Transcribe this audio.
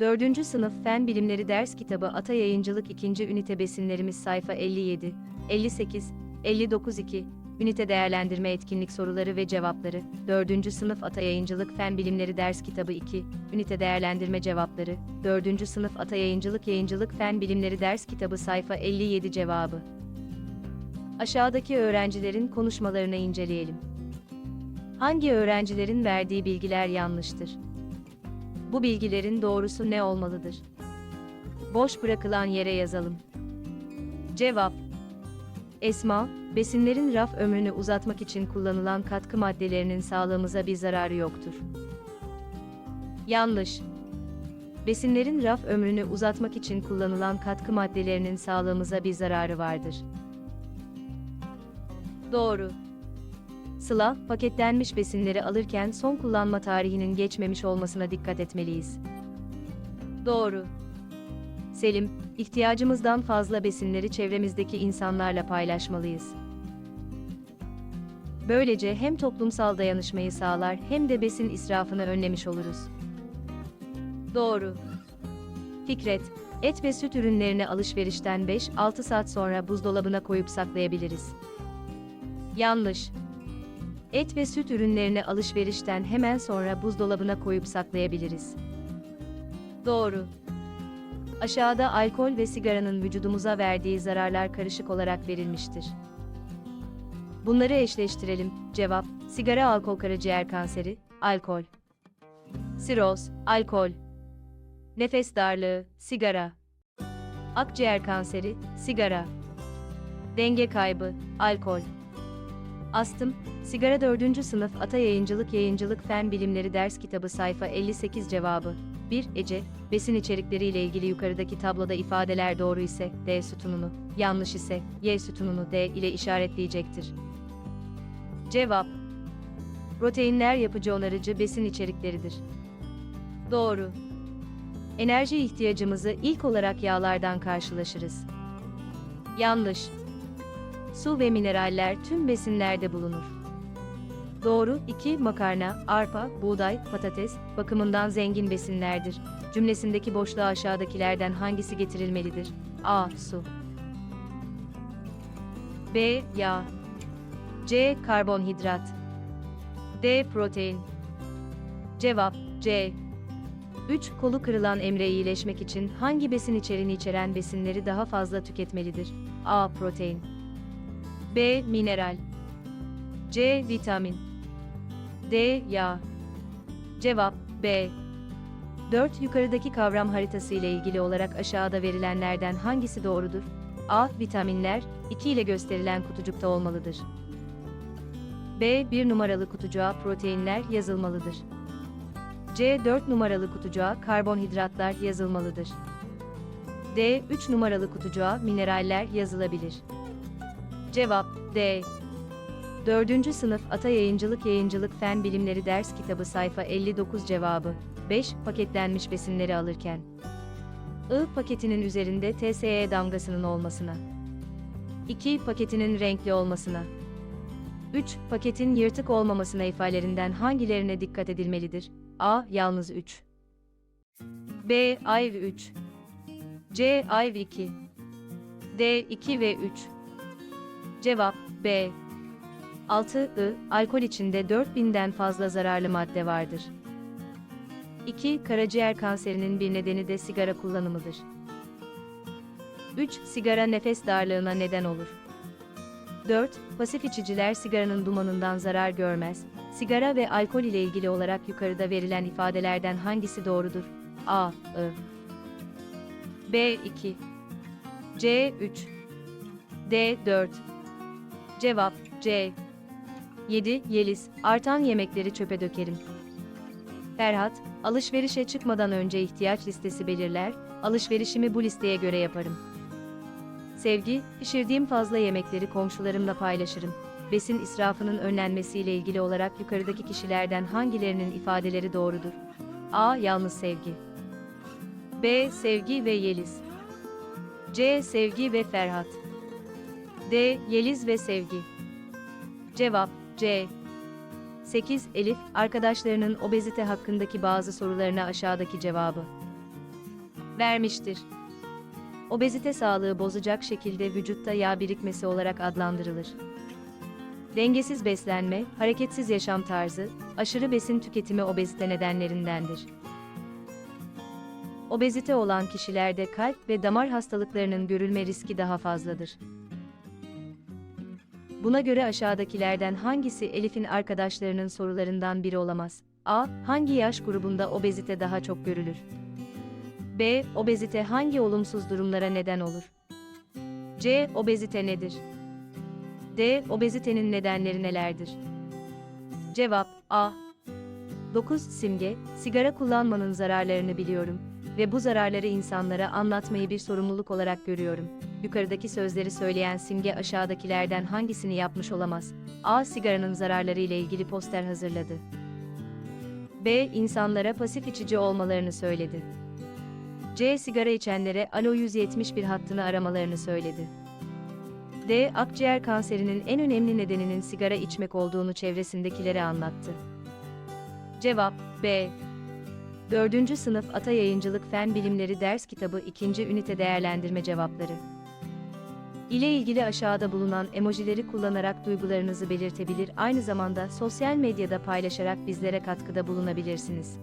4. Sınıf Fen Bilimleri Ders Kitabı Ata Yayıncılık 2. Ünite Besinlerimiz Sayfa 57, 58, 59 2, Ünite Değerlendirme Etkinlik Soruları ve Cevapları, 4. Sınıf Ata Yayıncılık Fen Bilimleri Ders Kitabı 2, Ünite Değerlendirme Cevapları, 4. Sınıf Ata Yayıncılık Yayıncılık Fen Bilimleri Ders Kitabı Sayfa 57 Cevabı. Aşağıdaki öğrencilerin konuşmalarını inceleyelim. Hangi öğrencilerin verdiği bilgiler yanlıştır? Bu bilgilerin doğrusu ne olmalıdır? Boş bırakılan yere yazalım. Cevap Esma, besinlerin raf ömrünü uzatmak için kullanılan katkı maddelerinin sağlığımıza bir zararı yoktur. Yanlış. Besinlerin raf ömrünü uzatmak için kullanılan katkı maddelerinin sağlığımıza bir zararı vardır. Doğru. Sıla, paketlenmiş besinleri alırken son kullanma tarihinin geçmemiş olmasına dikkat etmeliyiz. Doğru. Selim, ihtiyacımızdan fazla besinleri çevremizdeki insanlarla paylaşmalıyız. Böylece hem toplumsal dayanışmayı sağlar hem de besin israfını önlemiş oluruz. Doğru. Fikret, et ve süt ürünlerini alışverişten 5-6 saat sonra buzdolabına koyup saklayabiliriz. Yanlış. Et ve süt ürünlerini alışverişten hemen sonra buzdolabına koyup saklayabiliriz. Doğru. Aşağıda alkol ve sigaranın vücudumuza verdiği zararlar karışık olarak verilmiştir. Bunları eşleştirelim. Cevap: sigara alkol karaciğer kanseri, alkol. Siroz, alkol. Nefes darlığı, sigara. Akciğer kanseri, sigara. Denge kaybı, alkol. Astım, Sigara 4. Sınıf Ata Yayıncılık Yayıncılık Fen Bilimleri Ders Kitabı Sayfa 58 Cevabı 1. Ece, besin içerikleriyle ilgili yukarıdaki tabloda ifadeler doğru ise D sütununu, yanlış ise Y sütununu D ile işaretleyecektir. Cevap Proteinler yapıcı onarıcı besin içerikleridir. Doğru. Enerji ihtiyacımızı ilk olarak yağlardan karşılaşırız. Yanlış. Su ve mineraller tüm besinlerde bulunur. Doğru, 2. Makarna, arpa, buğday, patates, bakımından zengin besinlerdir. Cümlesindeki boşluğa aşağıdakilerden hangisi getirilmelidir? A. Su. B. Yağ. C. Karbonhidrat. D. Protein. Cevap C. 3. Kolu kırılan Emre iyileşmek için hangi besin içeriğini içeren besinleri daha fazla tüketmelidir? A. Protein. B. Mineral. C. Vitamin. D. Yağ. Cevap B. 4. Yukarıdaki kavram haritası ile ilgili olarak aşağıda verilenlerden hangisi doğrudur? A. Vitaminler, 2 ile gösterilen kutucukta olmalıdır. B. 1 numaralı kutucuğa proteinler yazılmalıdır. C. 4 numaralı kutucuğa karbonhidratlar yazılmalıdır. D. 3 numaralı kutucuğa mineraller yazılabilir. Cevap D. 4. Sınıf Ata Yayıncılık Yayıncılık Fen Bilimleri Ders Kitabı Sayfa 59 Cevabı 5. Paketlenmiş besinleri alırken I paketinin üzerinde TSE damgasının olmasına 2. Paketinin renkli olmasına 3. Paketin yırtık olmamasına ifadelerinden hangilerine dikkat edilmelidir? A. Yalnız 3 B. Ayv 3 C. Ayv 2 D. 2 ve 3 Cevap B. 6. I. Alkol içinde 4000'den fazla zararlı madde vardır. 2. Karaciğer kanserinin bir nedeni de sigara kullanımıdır. 3. Sigara nefes darlığına neden olur. 4. Pasif içiciler sigaranın dumanından zarar görmez. Sigara ve alkol ile ilgili olarak yukarıda verilen ifadelerden hangisi doğrudur? A. I. B. 2 C. 3 D. 4 Cevap C. 7. Yeliz, artan yemekleri çöpe dökerim. Ferhat, alışverişe çıkmadan önce ihtiyaç listesi belirler, alışverişimi bu listeye göre yaparım. Sevgi, pişirdiğim fazla yemekleri komşularımla paylaşırım. Besin israfının önlenmesiyle ilgili olarak yukarıdaki kişilerden hangilerinin ifadeleri doğrudur? A. Yalnız sevgi. B. Sevgi ve Yeliz. C. Sevgi ve Ferhat. D. Yeliz ve Sevgi. Cevap C. 8. Elif, arkadaşlarının obezite hakkındaki bazı sorularına aşağıdaki cevabı vermiştir. Obezite sağlığı bozacak şekilde vücutta yağ birikmesi olarak adlandırılır. Dengesiz beslenme, hareketsiz yaşam tarzı, aşırı besin tüketimi obezite nedenlerindendir. Obezite olan kişilerde kalp ve damar hastalıklarının görülme riski daha fazladır. Buna göre aşağıdakilerden hangisi Elif'in arkadaşlarının sorularından biri olamaz? A. Hangi yaş grubunda obezite daha çok görülür? B. Obezite hangi olumsuz durumlara neden olur? C. Obezite nedir? D. Obezitenin nedenleri nelerdir? Cevap A. 9. Simge, sigara kullanmanın zararlarını biliyorum ve bu zararları insanlara anlatmayı bir sorumluluk olarak görüyorum. Yukarıdaki sözleri söyleyen Simge aşağıdakilerden hangisini yapmış olamaz? A. Sigaranın zararları ile ilgili poster hazırladı. B. İnsanlara pasif içici olmalarını söyledi. C. Sigara içenlere Alo 171 hattını aramalarını söyledi. D. Akciğer kanserinin en önemli nedeninin sigara içmek olduğunu çevresindekilere anlattı. Cevap B. 4. Sınıf Ata Yayıncılık Fen Bilimleri Ders Kitabı 2. Ünite Değerlendirme Cevapları ile ilgili aşağıda bulunan emojileri kullanarak duygularınızı belirtebilir aynı zamanda sosyal medyada paylaşarak bizlere katkıda bulunabilirsiniz.